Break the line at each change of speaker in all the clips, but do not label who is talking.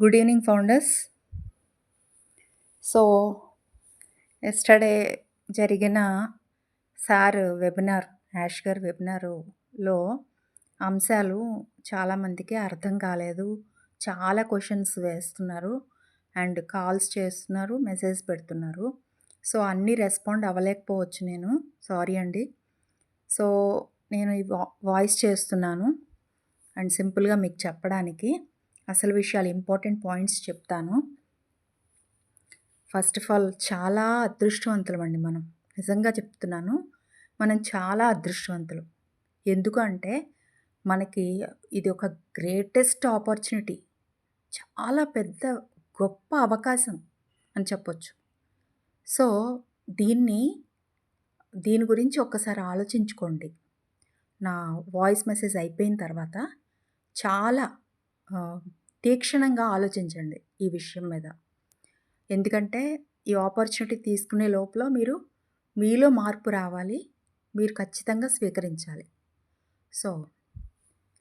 Good evening founders so yesterday జరిగిన sir webinar ash గారు వెబినారులో అంశాలు చాలామందికి అర్థం కాలేదు. చాలా క్వశ్చన్స్ వేస్తున్నారు అండ్ కాల్స్ చేస్తున్నారు మెసేజ్ పెడుతున్నారు. సో అన్నీ రెస్పాండ్ అవ్వలేకపోవచ్చు నేను. సారీ అండి. సో నేను ఈ వాయిస్ చేస్తున్నాను. అండ్ సింపుల్గా మీకు చెప్పడానికి అసలు విషయాలు ఇంపార్టెంట్ పాయింట్స్ చెప్తాను. ఫస్ట్ ఆఫ్ ఆల్ చాలా అదృష్టవంతులం అండి మనం. నిజంగా చెప్తున్నాను మనం చాలా అదృష్టవంతులు. ఎందుకు అంటే మనకి ఇది ఒక గ్రేటెస్ట్ ఆపర్చునిటీ. చాలా పెద్ద గొప్ప అవకాశం అని చెప్పొచ్చు. సో దీన్ని దీని గురించి ఒక్కసారి ఆలోచించుకోండి. నా వాయిస్ మెసేజ్ అయిపోయిన తర్వాత చాలా తీక్షణంగా ఆలోచించండి ఈ విషయం మీద. ఎందుకంటే ఈ ఆపర్చునిటీ తీసుకునే లోపల మీరు మీలో మార్పు రావాలి మీరు ఖచ్చితంగా స్వీకరించాలి. సో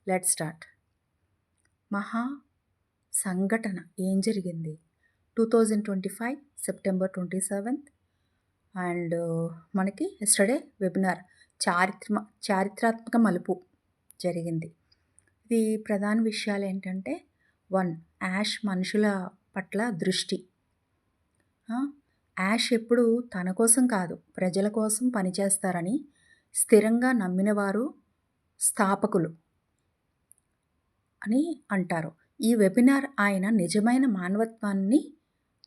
లెట్ స్టార్ట్ మహా సంఘటన ఏం జరిగింది? Two thousand twenty five September twenty seventh and మనకి ఎస్టర్డే వెబినార్ చారిత్ర చారిత్రాత్మక మలుపు జరిగింది. ఇది ప్రధాన విషయాలు ఏంటంటే వన్ యాష్ మనుషుల పట్ల దృష్టి. యాష్ ఎప్పుడు తన కోసం కాదు ప్రజల కోసం పనిచేస్తారని స్థిరంగా నమ్మినవారు స్థాపకులు అని అంటారు. ఈ వెబినార్ ఆయన నిజమైన మానవత్వాన్ని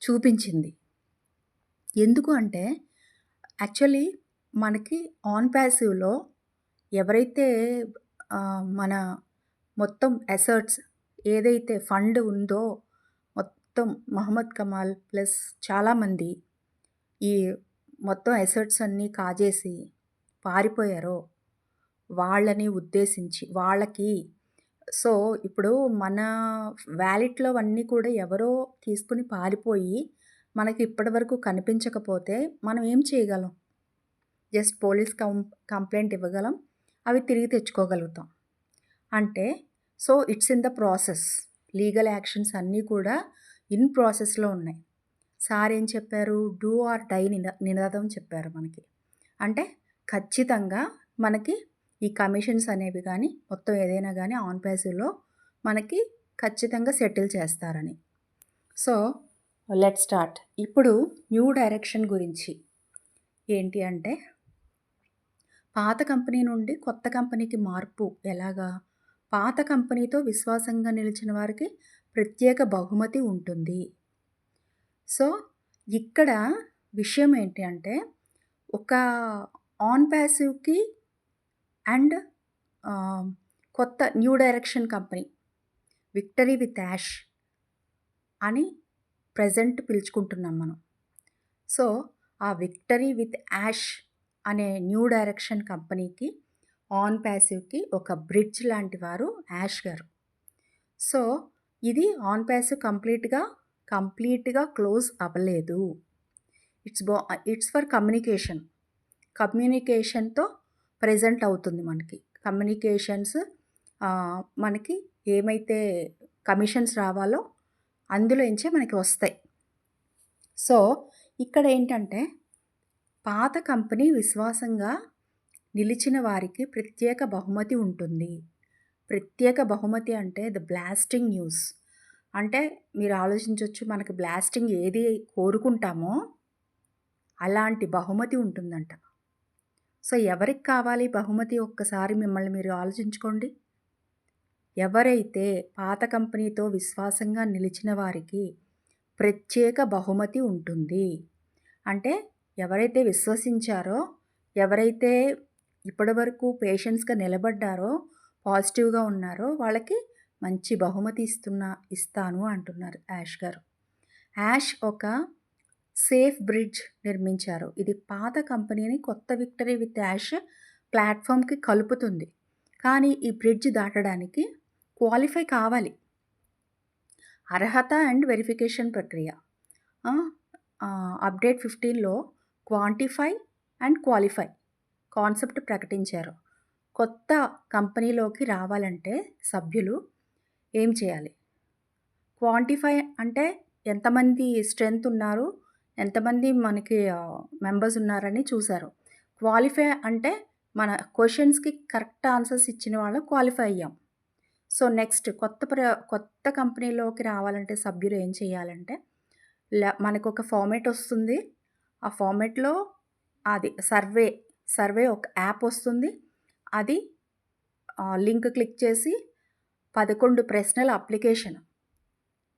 చూపించింది. ఎందుకు అంటే యాక్చువల్లీ మనకి ఆన్ ప్యాసివ్లో ఎవరైతే మన మొత్తం ఎసర్ట్స్ ఏదైతే ఫండ్ ఉందో మొత్తం మహమ్మద్ కమాల్ ప్లస్ చాలామంది ఈ మొత్తం ఎసర్ట్స్ అన్నీ కాజేసి పారిపోయారో వాళ్ళని ఉద్దేశించి వాళ్ళకి. సో ఇప్పుడు మన వ్యాలెట్లో అన్నీ కూడా ఎవరో తీసుకుని పారిపోయి మనకి ఇప్పటివరకు కనిపించకపోతే మనం ఏం చేయగలం? జస్ట్ పోలీస్ కం కంప్లైంట్ ఇవ్వగలం అవి తిరిగి తెచ్చుకోగలుగుతాం. అంటే so it's in the process. Legal actions అన్నీ కూడా ఇన్ ప్రాసెస్లో ఉన్నాయి. సార్ ఏం చెప్పారు? డూ ఆర్ డై నినాదం చెప్పారు మనకి. అంటే ఖచ్చితంగా మనకి ఈ కమిషన్స్ అనేవి కానీ మొత్తం ఏదైనా కానీ ఆన్ ప్యాసివ్లో మనకి ఖచ్చితంగా సెటిల్ చేస్తారని. So let start. ఇప్పుడు న్యూ డైరెక్షన్ గురించి. ఏంటి అంటే పాత కంపెనీ నుండి కొత్త కంపెనీకి మార్పు ఎలాగా? పాత కంపెనీతో విశ్వాసంగా నిలిచిన వారికి ప్రత్యేక బహుమతి ఉంటుంది. సో ఇక్కడ విషయం ఏంటి అంటే ఒక ఆన్ ప్యాసివ్కి అండ్ కొత్త new direction company victory with Yash అని ప్రజెంట్ పిలుచుకుంటున్నాం మనం. సో ఆ విక్టరీ విత్ యాష్ అనే న్యూ డైరెక్షన్ కంపెనీకి ఆన్ ప్యాసివ్కి ఒక బ్రిడ్జ్ లాంటి వారు యాష్ గారు. సో ఇది ఆన్ ప్యాసివ్ కంప్లీట్గా కంప్లీట్గా క్లోజ్ అవ్వలేదు. ఇట్స్ బో ఇట్స్ ఫర్ కమ్యూనికేషన్ కమ్యూనికేషన్తో ప్రజెంట్ అవుతుంది మనకి. కమ్యూనికేషన్స్ మనకి ఏమైతే కమిషన్స్ రావాలో అందులోంచే మనకి వస్తాయి. సో ఇక్కడ ఏంటంటే పాత కంపెనీ విశ్వాసంగా నిలిచిన వారికి ప్రత్యేక బహుమతి ఉంటుంది. ప్రత్యేక బహుమతి అంటే ద బ్లాస్టింగ్ న్యూస్. అంటే మీరు ఆలోచించవచ్చు మనకి బ్లాస్టింగ్ ఏది కోరుకుంటామో అలాంటి బహుమతి ఉంటుందంట. సో ఎవరికి కావాలి బహుమతి? ఒక్కసారి మిమ్మల్ని మీరు ఆలోచించుకోండి. ఎవరైతే పాత కంపెనీతో విశ్వాసంగా నిలిచిన వారికి ప్రత్యేక బహుమతి ఉంటుంది. అంటే ఎవరైతే విశ్వసించారో ఎవరైతే ఇప్పటివరకు పేషెంట్స్గా నిలబడ్డారో పాజిటివ్గా ఉన్నారో వాళ్ళకి మంచి బహుమతి ఇస్తున్నా ఇస్తాను అంటున్నారు యాష్ గారు. యాష్ ఒక సేఫ్ బ్రిడ్జ్ నిర్మించారు. ఇది పాత కంపెనీని కొత్త విక్టరీ విత్ యాష్ ప్లాట్ఫామ్కి కలుపుతుంది. కానీ ఈ బ్రిడ్జ్ దాటడానికి క్వాలిఫై కావాలి. అర్హత అండ్ వెరిఫికేషన్ ప్రక్రియ. అప్డేట్ ఫిఫ్టీన్లో క్వాంటిఫై అండ్ క్వాలిఫై కాన్సెప్ట్ ప్రకటించారు. కొత్త కంపెనీలోకి రావాలంటే సభ్యులు ఏం చేయాలి? క్వాంటిఫై అంటే ఎంతమంది స్ట్రెంత్ ఉన్నారు ఎంతమంది మనకి మెంబర్స్ ఉన్నారని చూశారు. క్వాలిఫై అంటే మన క్వశ్చన్స్కి కరెక్ట్ ఆన్సర్స్ ఇచ్చిన వాళ్ళు క్వాలిఫై అయ్యాం. సో నెక్స్ట్ కొత్త ప్ర కొత్త కంపెనీలోకి రావాలంటే సభ్యులు ఏం చేయాలంటే మనకు ఒక ఫార్మేట్ వస్తుంది. ఆ ఫార్మేట్లో అది సర్వే సర్వే ఒక యాప్ వస్తుంది. అది లింక్ క్లిక్ చేసి పదకొండు ప్రశ్నల అప్లికేషన్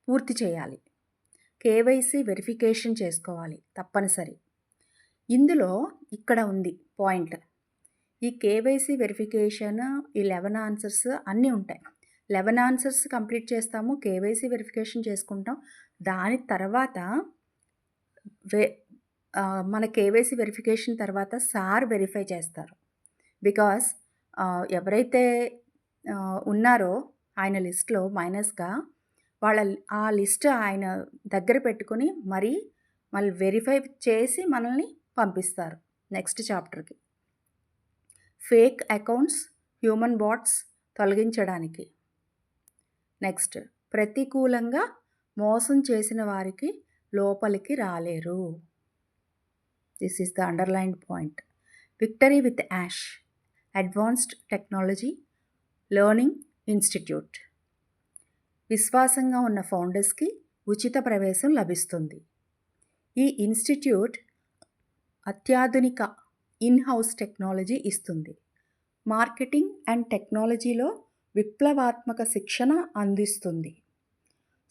పూర్తి చేయాలి. కేవైసీ వెరిఫికేషన్ చేసుకోవాలి తప్పనిసరి. ఇందులో ఇక్కడ ఉంది పాయింట్. ఈ కేవైసీ వెరిఫికేషన్ ఈ లెవెన్ ఆన్సర్స్ అన్నీ ఉంటాయి. లెవెన్ ఆన్సర్స్ కంప్లీట్ చేస్తాము కేవైసీ వెరిఫికేషన్ చేసుకుంటాం. దాని తర్వాత వే మన కేవైసీ వెరిఫికేషన్ తర్వాత సార్ వెరిఫై చేస్తారు. బికాస్ ఎవరైతే ఉన్నారో ఆయన లిస్ట్లో మైనస్గా వాళ్ళ ఆ లిస్ట్ ఆయన దగ్గర పెట్టుకుని మరీ మళ్ళీ వెరిఫై చేసి మనల్ని పంపిస్తారు నెక్స్ట్ చాప్టర్కి. ఫేక్ అకౌంట్స్ హ్యూమన్ బాట్స్ తొలగించడానికి. నెక్స్ట్ ప్రతికూలంగా మోసం చేసిన వారికి లోపలికి రాలేరు. This is the underlined point victory with Yash advanced technology learning institute విశ్వాసంగా ఉన్న ఫౌండర్స్కి ఉచిత ప్రవేశం లభిస్తుంది. ఈ ఇన్స్టిట్యూట్ అత్యాధునిక ఇన్ హౌస్ టెక్నాలజీ ఇస్తుంది. మార్కెటింగ్ అండ్ టెక్నాలజీలో విప్లవాత్మక శిక్షణ అందిస్తుంది.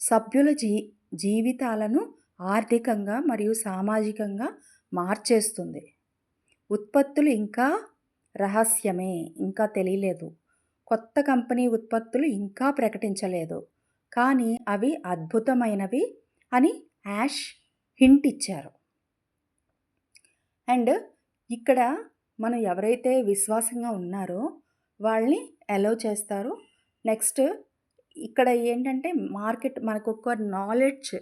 సభ్యుల జీ జీవితాలను ఆర్థికంగా మరియు సామాజికంగా మార్చేస్తుంది. ఉత్పత్తులు ఇంకా రహస్యమే ఇంకా తెలియలేదు. కొత్త కంపెనీ ఉత్పత్తులు ఇంకా ప్రకటించలేదు. కానీ అవి అద్భుతమైనవి అని యాష్ హింట్ ఇచ్చారు. అండ్ ఇక్కడ మనం ఎవరైతే విశ్వాసంగా ఉన్నారో వాళ్ళని అలౌ చేస్తారు. నెక్స్ట్ ఇక్కడ ఏంటంటే మార్కెట్ మనకు ఒక నాలెడ్జ్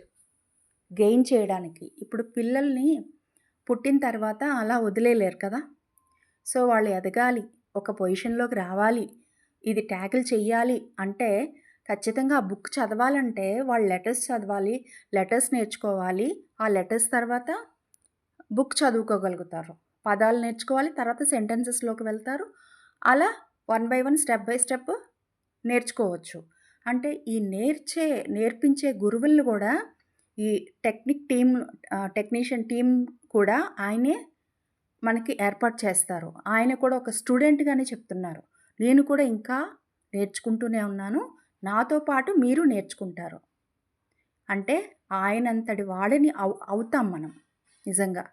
గెయిన్ చేయడానికి. ఇప్పుడు పిల్లల్ని పుట్టిన తర్వాత అలా వదిలేలేరు కదా. సో వాళ్ళు ఎదగాలి ఒక పొజిషన్లోకి రావాలి ఇది ట్యాకిల్ చెయ్యాలి అంటే ఖచ్చితంగా ఆ బుక్ చదవాలంటే వాళ్ళు లెటర్స్ చదవాలి లెటర్స్ నేర్చుకోవాలి ఆ లెటర్స్ తర్వాత బుక్ చదువుకోగలుగుతారు. పదాలు నేర్చుకోవాలి తర్వాత సెంటెన్సెస్లోకి వెళ్తారు అలా one by one step by step నేర్చుకోవచ్చు. అంటే ఈ నేర్చే నేర్పించే గురువులను కూడా ఈ టెక్నిక్ టీమ్ టెక్నీషియన్ టీం కూడా ఆయనే మనకి ఏర్పాటు చేస్తారు. ఆయన కూడా ఒక స్టూడెంట్గానే చెప్తున్నారు. నేను కూడా ఇంకా నేర్చుకుంటూనే ఉన్నాను. నాతో పాటు మీరు నేర్చుకుంటారు. అంటే ఆయనంతటి వాళ్ళని అవు అవుతాం మనం నిజంగా.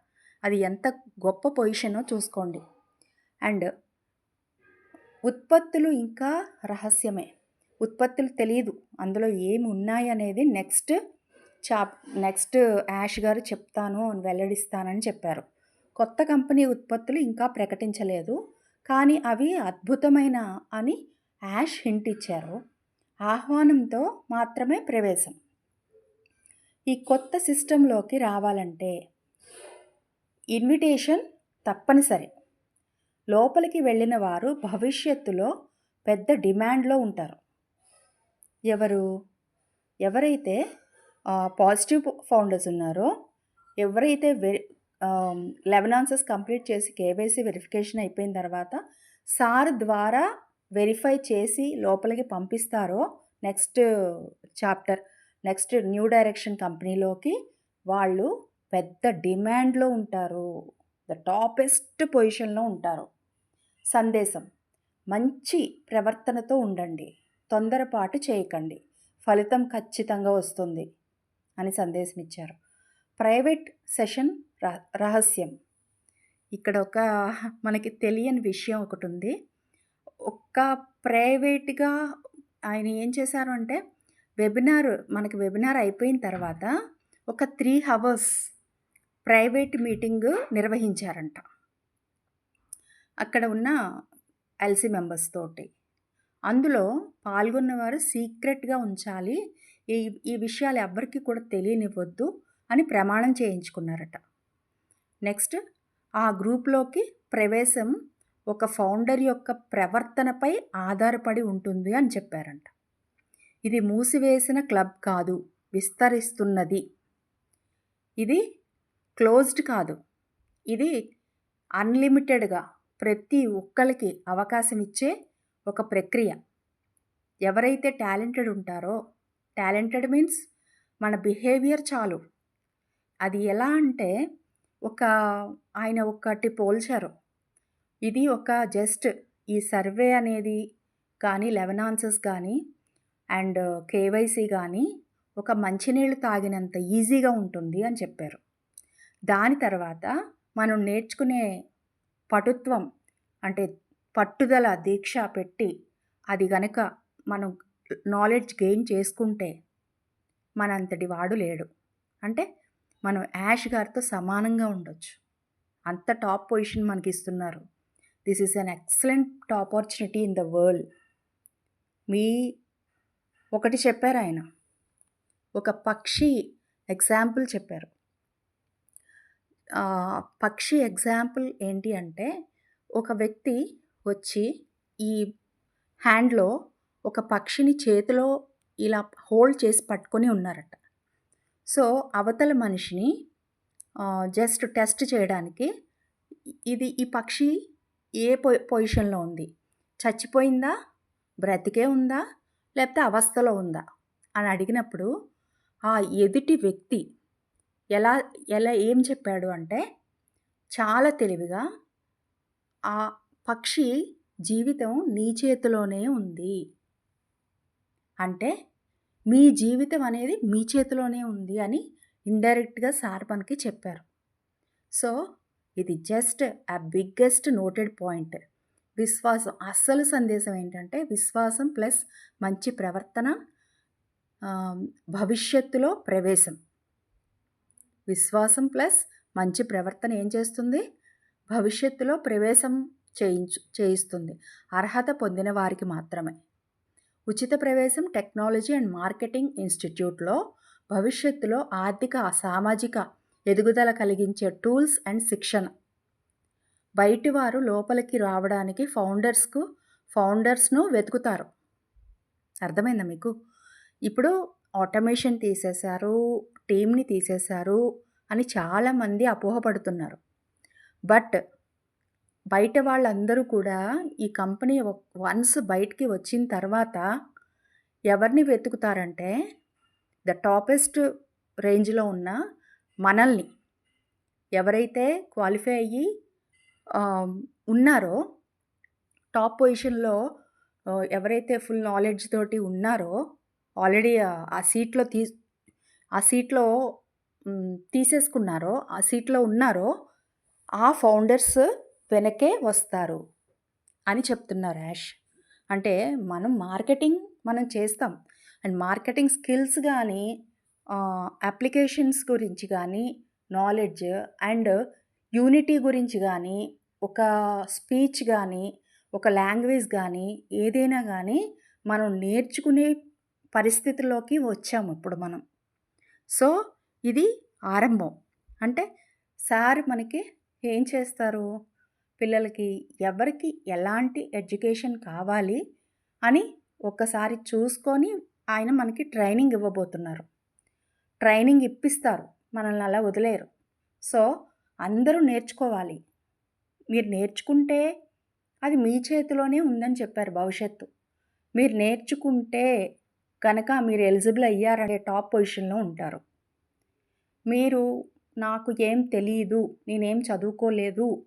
అది ఎంత గొప్ప పొజిషనో చూసుకోండి. అండ్ ఉత్పత్తులు ఇంకా రహస్యమే. ఉత్పత్తులు తెలియదు అందులో ఏమి ఉన్నాయనేది నెక్స్ట్ చాప్ నెక్స్ట్ యాష్ గారు చెప్తాను వెల్లడిస్తానని చెప్పారు. కొత్త కంపెనీ ఉత్పత్తులు ఇంకా ప్రకటించలేదు కానీ అవి అద్భుతమైన అని యాష్ హింట్ ఇచ్చారు. ఆహ్వానంతో మాత్రమే ప్రవేశం. ఈ కొత్త సిస్టంలోకి రావాలంటే ఇన్విటేషన్ తప్పనిసరి. లోపలికి వెళ్ళిన వారు భవిష్యత్తులో పెద్ద డిమాండ్లో ఉంటారు. ఎవరు? ఎవరైతే పాజిటివ్ ఫౌండర్స్ ఉన్నారో. ఎవరైతే వెరి లెవెన్ ఆన్సర్స్ కంప్లీట్ చేసి కేవైసీ వెరిఫికేషన్ అయిపోయిన తర్వాత సార్ ద్వారా వెరిఫై చేసి లోపలికి పంపిస్తారో next chapter next new direction కంపెనీలోకి వాళ్ళు పెద్ద డిమాండ్లో ఉంటారు. ద టాపెస్ట్ పొజిషన్లో ఉంటారు. సందేశం మంచి ప్రవర్తనతో ఉండండి. తొందరపాటు చేయకండి. ఫలితం ఖచ్చితంగా వస్తుంది. అని సందేశం ఇచ్చారు ప్రైవేట్ సెషన్ రహస్యం. ఇక్కడ ఒక మనకి తెలియని విషయం ఒకటి ఉంది ఒక్క ప్రైవేట్గా ఆయన ఏం చేశారు అంటే వెబినార్ మనకి వెబినార్ అయిపోయిన తర్వాత ఒక త్రీ హవర్స్ ప్రైవేట్ మీటింగ్ నిర్వహించారంట. అక్కడ ఉన్న ఎల్సీ మెంబర్స్ తోటి. అందులో పాల్గొన్నవారు సీక్రెట్గా ఉంచాలి ఈ ఈ విషయాలు ఎవ్వరికీ కూడా తెలియనివ్వద్దు అని ప్రమాణం చేయించుకున్నారట. నెక్స్ట్ ఆ గ్రూప్లోకి ప్రవేశం ఒక ఫౌండర్ యొక్క ప్రవర్తనపై ఆధారపడి ఉంటుంది అని చెప్పారంట. ఇది మూసివేసిన క్లబ్ కాదు విస్తరిస్తున్నది. ఇది క్లోజ్డ్ కాదు. ఇది అన్లిమిటెడ్గా ప్రతి ఒక్కరికి అవకాశం ఇచ్చే ఒక ప్రక్రియ. ఎవరైతే టాలెంటెడ్ ఉంటారో టాలెంటెడ్ మీన్స్ మన బిహేవియర్ చాలు. అది ఎలా అంటే ఒక ఆయన ఒకటి పోల్చారు. ఇది ఒక జస్ట్ ఈ సర్వే అనేది కానీ లెవెన్ ఆన్సర్స్ కానీ అండ్ కేవైసీ కానీ ఒక మంచినీళ్ళు తాగినంత ఈజీగా ఉంటుంది అని చెప్పారు. దాని తర్వాత మనం నేర్చుకునే పటుత్వం అంటే పట్టుదల దీక్ష పెట్టి అది గనక మనం నాలెడ్జ్ గెయిన్ చేసుకుంటే మనంతటి వాడు లేడు. అంటే మనం యాష్ గారితో సమానంగా ఉండొచ్చు. అంత టాప్ పొజిషన్ మనకి ఇస్తున్నారు this is an excellent opportunity in the world. మీ ఒకటి చెప్పారు ఆయన. ఒక పక్షి ఎగ్జాంపుల్ చెప్పారు. పక్షి ఎగ్జాంపుల్ ఏంటి అంటే ఒక వ్యక్తి వచ్చి ఈ హ్యాండ్లో ఒక పక్షిని చేతిలో ఇలా హోల్డ్ చేసి పట్టుకొని ఉన్నారట. సో అవతల మనిషిని జస్ట్ టెస్ట్ చేయడానికి ఇది ఈ పక్షి ఏ పొ పొజిషన్లో ఉంది? చచ్చిపోయిందా? బ్రతికే ఉందా? లేకపోతే అవస్థలో ఉందా? అని అడిగినప్పుడు ఆ ఎదుటి వ్యక్తి ఎలా ఎలా ఏం చెప్పాడు అంటే చాలా తెలివిగా ఆ పక్షి జీవితం నీ చేతిలోనే ఉంది. అంటే మీ జీవితం అనేది మీ చేతిలోనే ఉంది అని ఇండైరెక్ట్గా సార్ మనకి చెప్పారు. సో ఇది జస్ట్ ఆ బిగ్గెస్ట్ నోటెడ్ పాయింట్. విశ్వాసం అస్సలు సందేశం ఏంటంటే విశ్వాసం ప్లస్ మంచి ప్రవర్తన భవిష్యత్తులో ప్రవేశం. విశ్వాసం ప్లస్ మంచి ప్రవర్తన ఏం చేస్తుంది? భవిష్యత్తులో ప్రవేశం చేయించు చేయిస్తుంది. అర్హత పొందిన వారికి మాత్రమే. ఉచిత ప్రవేశం టెక్నాలజీ అండ్ మార్కెటింగ్ ఇన్స్టిట్యూట్లో భవిష్యత్తులో ఆర్థిక సామాజిక ఎదుగుదల కలిగించే టూల్స్ అండ్ శిక్షణ. బయటివారు లోపలికి రావడానికి ఫౌండర్స్కు ఫౌండర్స్ను వెతుకుతారు. అర్థమైందా మీకు? ఇప్పుడు ఆటోమేషన్ తీసేశారు టీంని తీసేశారు అని చాలామంది అపోహపడుతున్నారు. బట్ బయట వాళ్ళందరూ కూడా ఈ కంపెనీ వన్స్ బయటికి వచ్చిన తర్వాత ఎవరిని వెతుకుతారంటే ద టాపెస్ట్ రేంజ్లో ఉన్న మనల్ని. ఎవరైతే క్వాలిఫై అయ్యి ఉన్నారో టాప్ పొజిషన్లో ఎవరైతే ఫుల్ నాలెడ్జ్ తోటి ఉన్నారో ఆల్రెడీ ఆ సీట్లో తీ ఆ సీట్లో తీసేసుకున్నారో ఆ సీట్లో ఉన్నారో ఆ ఫౌండర్స్ వెనకే వస్తారు అని చెప్తున్నారు యాష్. అంటే మనం మార్కెటింగ్ మనం చేస్తాం. అండ్ మార్కెటింగ్ స్కిల్స్ కానీ అప్లికేషన్స్ గురించి కానీ నాలెడ్జ్ అండ్ యూనిటీ గురించి కానీ ఒక స్పీచ్ కానీ ఒక లాంగ్వేజ్ కానీ ఏదైనా కానీ మనం నేర్చుకునే పరిస్థితిలోకి వచ్చాము ఇప్పుడు మనం. సో ఇది ఆరంభం. అంటే సార్ మనకి ఏం చేస్తారు? పిల్లలకి ఎవరికి ఎలాంటి ఎడ్యుకేషన్ కావాలి అని ఒక్కసారి చూసుకొని ఆయన మనకి ట్రైనింగ్ ఇవ్వబోతున్నారు. ట్రైనింగ్ ఇప్పిస్తారు మనల్ని అలా వదిలేరు. సో అందరూ నేర్చుకోవాలి. మీరు నేర్చుకుంటే అది మీ చేతిలోనే ఉందని చెప్పారు భవిష్యత్తు. మీరు నేర్చుకుంటే కనుక మీరు ఎలిజిబుల్ అయ్యారనే టాప్ పొజిషన్లో ఉంటారు. మీరు నాకు ఏం తెలియదు నేనేం చదువుకోలేదు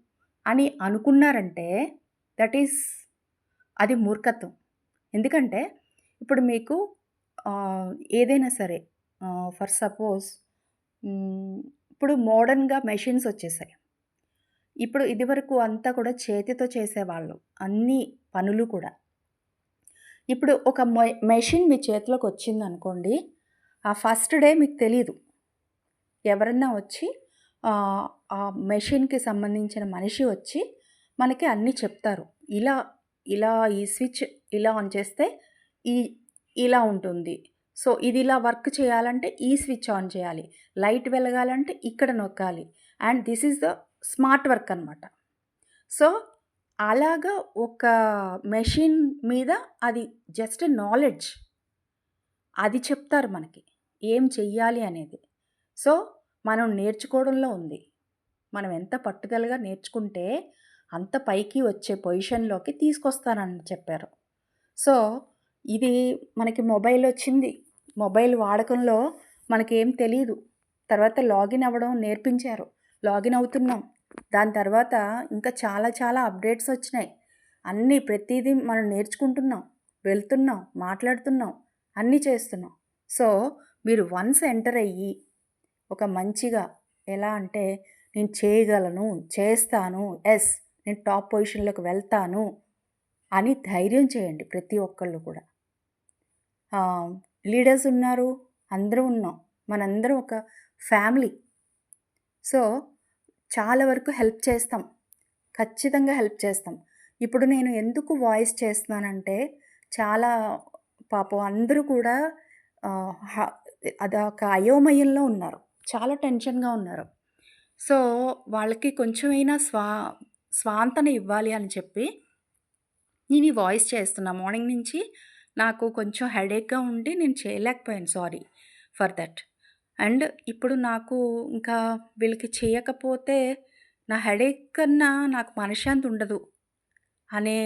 అని అనుకున్నారంటే దట్ ఈస్ అది మూర్ఖత్వం. ఎందుకంటే ఇప్పుడు మీకు ఏదైనా సరే ఫర్ సపోజ్ ఇప్పుడు మోడర్న్గా మెషిన్స్ వచ్చేసాయి. ఇప్పుడు ఇదివరకు అంతా కూడా చేతితో చేసేవాళ్ళు అన్ని పనులు కూడా. ఇప్పుడు ఒక మెషిన్ మీ చేతిలోకి వచ్చింది అనుకోండి ఆ ఫస్ట్ డే మీకు తెలీదు. ఎవరన్నా వచ్చి ఆ మెషిన్కి సంబంధించిన మనిషి వచ్చి మనకి అన్నీ చెప్తారు. ఇలా ఇలా ఈ స్విచ్ ఇలా ఆన్ చేస్తే ఈ ఇలా ఉంటుంది. సో ఇది ఇలా వర్క్ చేయాలంటే ఈ స్విచ్ ఆన్ చేయాలి. లైట్ వెలగాలంటే ఇక్కడ నొక్కాలి. And this is the smart work అనమాట సో అలాగా ఒక మెషిన్ మీద అది జస్ట్ నాలెడ్జ్. అది చెప్తారు మనకి. ఏం చెయ్యాలి అనేది. సో మనం నేర్చుకోవడంలో ఉంది. మనం ఎంత పట్టుదలగా నేర్చుకుంటే అంత పైకి వచ్చే పొజిషన్లోకి తీసుకొస్తానని చెప్పారు. సో ఇది మనకి మొబైల్ వచ్చింది. మొబైల్ వాడకంలో మనకేం తెలియదు తర్వాత లాగిన్ అవ్వడం నేర్పించారు. లాగిన్ అవుతున్నాం. దాని తర్వాత ఇంకా చాలా చాలా అప్డేట్స్ వచ్చినాయి. అన్నీ ప్రతిదీ మనం నేర్చుకుంటున్నాం. వెళ్తున్నాం. మాట్లాడుతున్నాం. అన్నీ చేస్తున్నాం. సో మీరు వన్స్ ఎంటర్ అయ్యి ఒక మంచిగా ఎలా అంటే నేను చేయగలను చేస్తాను ఎస్ నేను టాప్ పొజిషన్లోకి వెళ్తాను అని ధైర్యం చేయండి ప్రతి ఒక్కళ్ళు కూడా. లీడర్స్ ఉన్నారు అందరూ ఉన్నాం మనందరం ఒక ఫ్యామిలీ. సో చాలా వరకు హెల్ప్ చేస్తాం ఖచ్చితంగా హెల్ప్ చేస్తాం. ఇప్పుడు నేను ఎందుకు వాయిస్ చేస్తున్నానంటే చాలా పాపం అందరూ కూడా అదొక అయోమయంలో ఉన్నారు. చాలా టెన్షన్గా ఉన్నారు. సో వాళ్ళకి కొంచెమైనా స్వా స్వాంతన ఇవ్వాలి అని చెప్పి నేను ఈ వాయిస్ చేస్తున్నా. మార్నింగ్ నుంచి నాకు కొంచెం హెడేక్గా ఉండి నేను చేయలేకపోయాను. Sorry for that. అండ్ ఇప్పుడు నాకు ఇంకా వీళ్ళకి చేయకపోతే నా హెడేక్ కన్నా నాకు మనశ్శాంతి ఉండదు అనే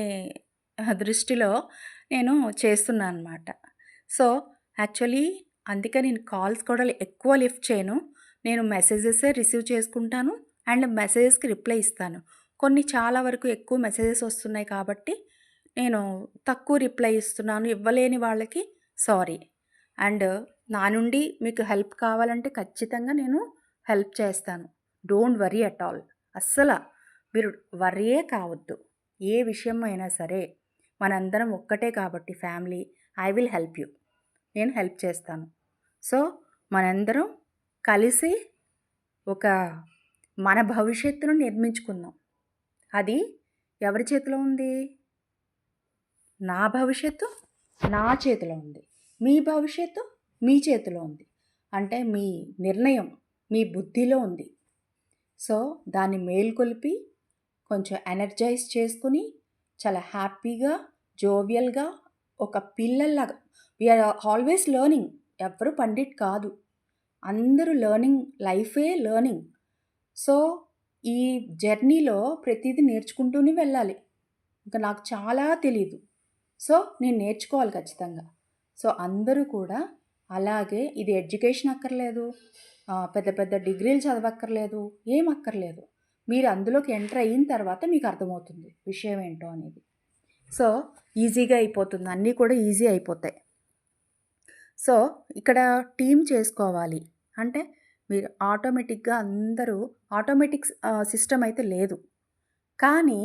దృష్టిలో నేను చేస్తున్నాను అనమాట సో యాక్చువల్లీ అందుకే నేను కాల్స్ కూడా ఎక్కువ లిఫ్ట్ చేయను. నేను మెసేజెసే రిసీవ్ చేసుకుంటాను అండ్ మెసేజెస్కి రిప్లై ఇస్తాను. కొన్ని చాలా వరకు ఎక్కువ మెసేజెస్ వస్తున్నాయి కాబట్టి నేను తక్కువ రిప్లై ఇస్తున్నాను ఇవ్వలేని వాళ్ళకి సారీ. అండ్ నా నుండి మీకు హెల్ప్ కావాలంటే ఖచ్చితంగా నేను హెల్ప్ చేస్తాను. Don't worry at all. అస్సలు మీరు వరియే కావద్దు. ఏ విషయం అయినా సరే మనందరం ఒక్కటే కాబట్టి family I will help you. నేను హెల్ప్ చేస్తాను. సో మనందరం కలిసి ఒక మన భవిష్యత్తును నిర్మించుకుందాం. అది ఎవరి చేతిలో ఉంది? నా భవిష్యత్తు నా చేతిలో ఉంది. మీ భవిష్యత్తు మీ చేతిలో ఉంది. అంటే మీ నిర్ణయం మీ బుద్ధిలో ఉంది. సో దాన్ని మేల్కొల్పి కొంచెం ఎనర్జైజ్ చేసుకుని చాలా హ్యాపీగా జోవియల్గా ఒక పిల్లల్లాగా వీఆర్ ఆల్వేస్ లెర్నింగ్ ఎవరు పండిట్ కాదు. అందరూ లెర్నింగ్ లైఫే లెర్నింగ్ సో ఈ జర్నీలో ప్రతిదీ నేర్చుకుంటూనే వెళ్ళాలి. ఇంకా నాకు చాలా తెలీదు. సో నేను నేర్చుకోవాలి ఖచ్చితంగా. సో అందరూ కూడా అలాగే ఇది ఎడ్యుకేషన్ అక్కర్లేదు. పెద్ద పెద్ద డిగ్రీలు చదవక్కర్లేదు. ఏం అక్కర్లేదు. మీరు అందులోకి ఎంటర్ అయిన తర్వాత మీకు అర్థమవుతుంది విషయం ఏంటో అనేది. సో ఈజీగా అయిపోతుంది. అన్నీ కూడా ఈజీ అయిపోతాయి. సో ఇక్కడ టీం చేసుకోవాలి. అంటే మీరు ఆటోమేటిక్గా అందరూ ఆటోమేటిక్ సిస్టమ్ అయితే లేదు. కానీ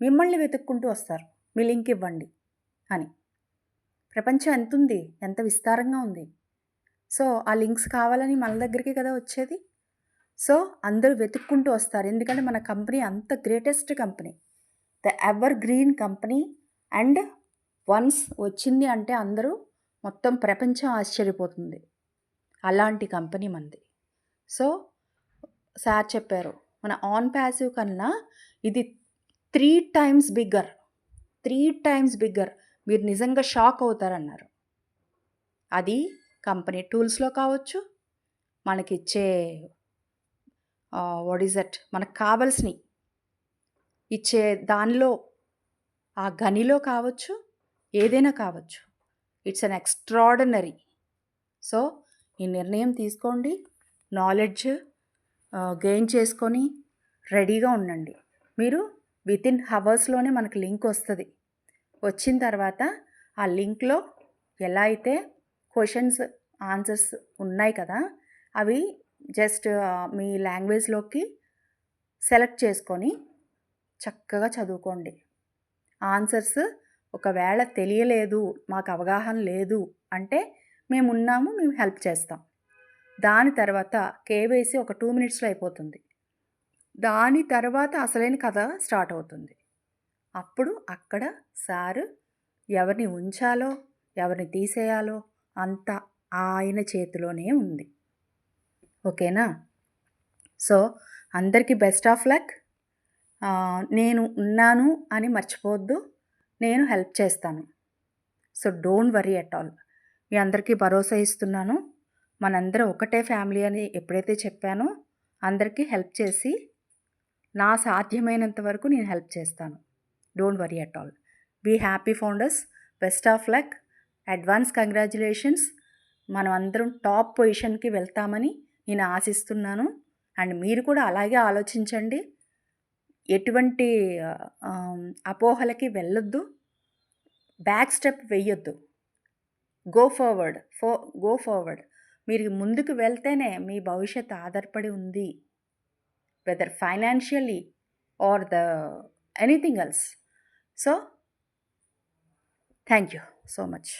మిమ్మల్ని వెతుక్కుంటూ వస్తారు. మీ లింక్ ఇవ్వండి అని. ప్రపంచం ఎంత ఉంది? ఎంత విస్తారంగా ఉంది? సో ఆ లింక్స్ కావాలని మన దగ్గరికి కదా వచ్చేది? సో అందరూ వెతుక్కుంటూ వస్తారు. ఎందుకంటే మన కంపెనీ అంత greatest company. The evergreen company. And once వచ్చింది అంటే అందరూ మొత్తం ప్రపంచం ఆశ్చర్యపోతుంది. అలాంటి కంపెనీ మంది. సో సార్ చెప్పారు మన ఆన్ ప్యాసివ్ కన్నా ఇది three times bigger. Three times bigger. మీరు నిజంగా షాక్ అవుతారన్నారు. అది కంపెనీ టూల్స్లో కావచ్చు మనకిచ్చే వాట్ ఈజ్ దట్ మనకు కావలసినవి ఇచ్చే దానిలో ఆ గనిలో కావచ్చు ఏదైనా కావచ్చు. It's an extraordinary. సో ఈ నిర్ణయం తీసుకోండి నాలెడ్జ్ గెయిన్ చేసుకొని రెడీగా ఉండండి. మీరు విత్ ఇన్ హవర్స్లోనే మనకు లింక్ వస్తుంది. వచ్చిన తర్వాత ఆ లింక్లో ఎలా అయితే క్వశ్చన్స్ ఆన్సర్స్ ఉన్నాయి కదా అవి జస్ట్ మీ లాంగ్వేజ్లోకి సెలెక్ట్ చేసుకొని చక్కగా చదువుకోండి. ఆన్సర్స్ ఒకవేళ తెలియలేదు మాకు అవగాహన లేదు అంటే మేమున్నాము మేము హెల్ప్ చేస్తాం. దాని తర్వాత కేవైసీ ఒక టూ మినిట్స్లో అయిపోతుంది. దాని తర్వాత అసలైన కథ స్టార్ట్ అవుతుంది. అప్పుడు అక్కడ సారు ఎవరిని ఉంచాలో ఎవరిని తీసేయాలో అంత ఆయన చేతిలోనే ఉంది. ఓకేనా? సో అందరికీ బెస్ట్ ఆఫ్ లక్. నేను ఉన్నాను అని మర్చిపోవద్దు. నేను హెల్ప్ చేస్తాను. So don't worry at all. మీ అందరికీ భరోసా ఇస్తున్నాను. మనందరం ఒకటే ఫ్యామిలీ అని ఎప్పుడైతే చెప్పానో అందరికీ హెల్ప్ చేసి నా సాధ్యమైనంత వరకు నేను హెల్ప్ చేస్తాను. Don't worry at all. Be happy founders. Best of luck. Advance congratulations. మనం అందరం టాప్ పొజిషన్కి వెళ్తామని నేను ఆశిస్తున్నాను. అండ్ మీరు కూడా అలాగే ఆలోచించండి. ఎటువంటి అపోహలకి వెళ్ళొద్దు. బ్యాక్ స్టెప్ వెయ్యొద్దు. గో ఫార్వర్డ్ ఫో గో ఫార్వర్డ్. మీరు ముందుకు వెళ్తేనే మీ భవిష్యత్ ఆధారపడి ఉంది. Whether financially or the anything else so thank you so much